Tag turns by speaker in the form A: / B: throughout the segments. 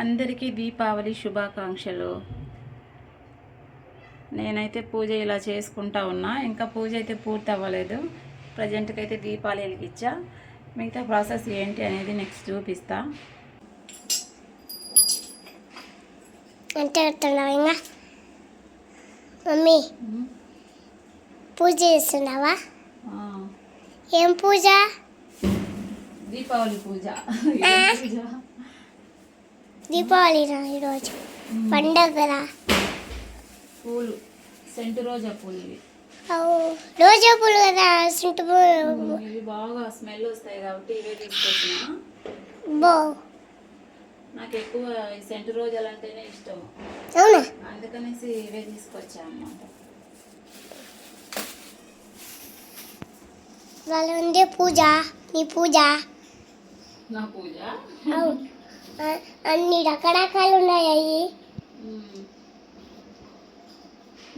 A: అందరికీ దీపావళి శుభాకాంక్షలు. నేనైతే పూజ ఇలా చేసుకుంటా ఉన్నా. ఇంకా పూజ అయితే పూర్తి అవ్వలేదు ప్రజెంట్కి అయితే దీపాలు వెలిగించా మిగతా ప్రాసెస్ ఏంటి అనేది నెక్స్ట్ చూపిస్తా.
B: అంటే పెడుతున్నావా ఇంకా మమ్మీ పూజ చేస్తున్నావా? ఏం పూజ?
A: దీపావళి పూజ. పూజ?
B: దీపావళి నా ఈరోజు పండగ కదా
A: పూలు. సెంటు రోజా పూలు ఇవి.
B: రోజా పూలు కదా సుంటు పూలు
A: ఇవి బాగా స్మెల్ వస్తాయి కాబట్టి ఇవే తీసుకొచ్చిన.
B: బో.
A: నాకు ఎక్కువ సెంటు రోజాలు అంటేనే ఇష్టం.
B: అవునా?
A: అందుకనేసి ఇవే తీసుకొచ్చా అన్నమాట.
B: వాళ్ళ ఉందే పూజ నీ పూజ.
A: నా పూజ?
B: అన్ని రకరకాలు ఉన్నాయి అవి.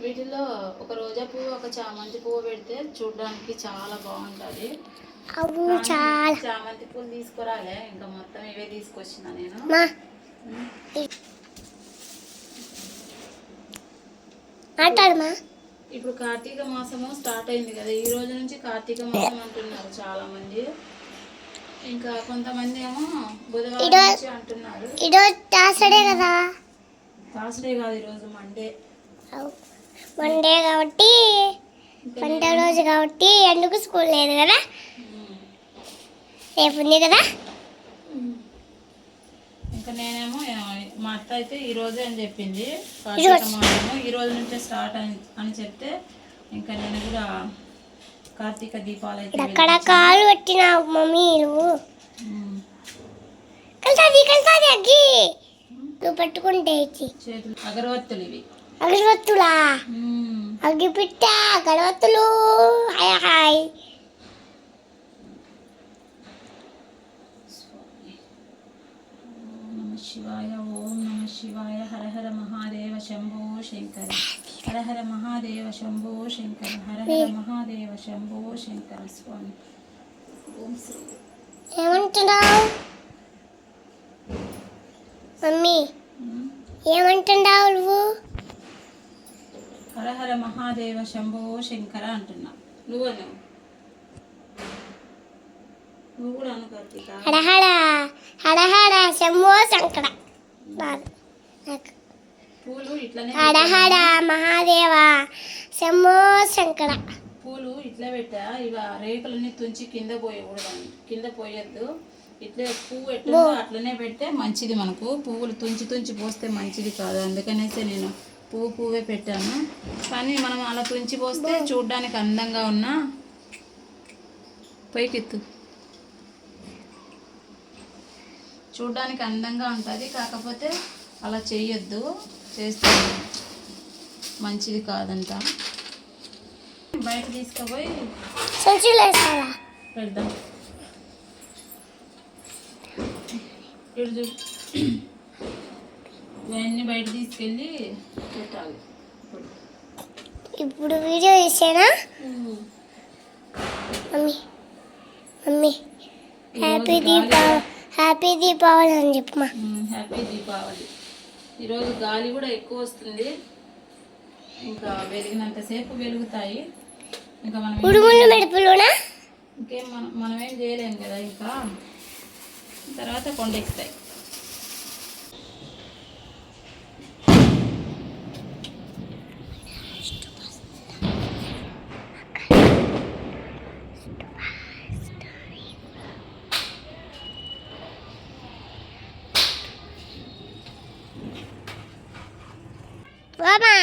A: వీటిలో ఒక రోజా పువ్వు ఒక చామంతి పువ్వు పెడితే చూడడానికి చాలా బాగుంటది.
B: అవు
A: కానీ
B: చాలా.
A: చామంతి పూలు తీసుకురాలే ఇంకా మొత్తం ఇవే తీసుకొచ్చిన నేను.
B: మాట్లాడమా
A: ఇప్పుడు కార్తీక మాసము స్టార్ట్ అయింది కదా ఈ రోజు నుంచి కార్తీక మాసం అంటున్నారు చాలా మంది ఇంకా కొంతమంది ఏమో బుధవారం
B: ఈరోజు-
A: అంటున్నారు.
B: ఈరోజు కదా?
A: థర్స్డే కాదు ఈరోజు మండే.
B: మండే కాబట్టి పండగ రోజు కాబట్టి ఎందుకు స్కూల్ లేదు కదా. రేపు ఉంది కదా?
A: ఇంకా నేనేమో మా అత్త అయితే ఈ రోజే అని చెప్పింది. ఈ రోజు నుంచే స్టార్ట్ అని అని చెప్తే ఇంకా నేను కూడా కార్తీక దీపాలు అయితే
B: రకరకాలు పెట్టినావు మమ్మీ నువ్వు
A: మ్మ్.
B: కలిసాది కలిసాది అగ్గి. నువ్వు పెట్టుకుంటే ఇచ్చి
A: అగరవత్తులు ఇవి.
B: అగరవత్తులా. అగ్గి పిట్ట అగరవత్తులు.
A: Hi hi. శివాయ ఓం నమ శివాయ. హర హర మహాదేవ శంభో శంకర. హర హర మహాదేవ శంభో శంకర. హర హర మహాదేవ శంభో శంకర స్వామి. ఓం శ్రీ
B: ఏమంటున్నావు? మమ్మీ
A: మ్మ్.
B: ఏమంటున్నావు నువ్వు?
A: హర హర మహాదేవ శంభో శంకర అంటున్నా. నువ్వు అను నువ్వు కూడా అను కార్తీక.
B: హడహడ హడహడ శంభో శంకర. నాకు
A: పూలు ఇట్లనే
B: హడహడ మహాదేవ శంభో శంకర.
A: పూలు ఇట్లా పెట్టా. ఇవ రేకులన్నీ తుంచి కింద పోయకూడదు. కింద పోయొద్దు. ఇట్లే పువ్వు ఎట్టుందో అట్లనే పెడితే మంచిది మనకు. పువ్వులు తుంచి తుంచి పోస్తే మంచిది కాదు. అందుకనేసి నేను పువ్వు పువ్వే పెట్టాను. కానీ మనం అలా తుంచి పోస్తే చూడ్డానికి అందంగా ఉన్నా పైకెత్తు చూడ్డానికి అందంగా ఉంటుంది. కాకపోతే అలా చెయ్యొద్దు. చేస్తే మంచిది కాదంట. బయట తీసుకుపోయి పెడదాం. ఇవన్నీ బయట తీసుకెళ్ళి పెట్టాలి. ఇప్పుడు
B: video తీసేనా? Mummy mummy. Happy Deepavali happy Deepavali అని చెప్పమా?
A: హ్యాపీ దీపావళి. ఈరోజు గాలి కూడా ఎక్కువ వస్తుంది. ఇంకా వెలిగినంతసేపు వెలుగుతాయి. ఇంకా మనం ఏం
B: ఉడుములు మెడుపులునా
A: ఇంకేం మనం మనం ఏం చేయలేం కదా ఇంకా. తర్వాత కొండెక్కుతాయి
B: బాబా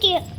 B: Thank you.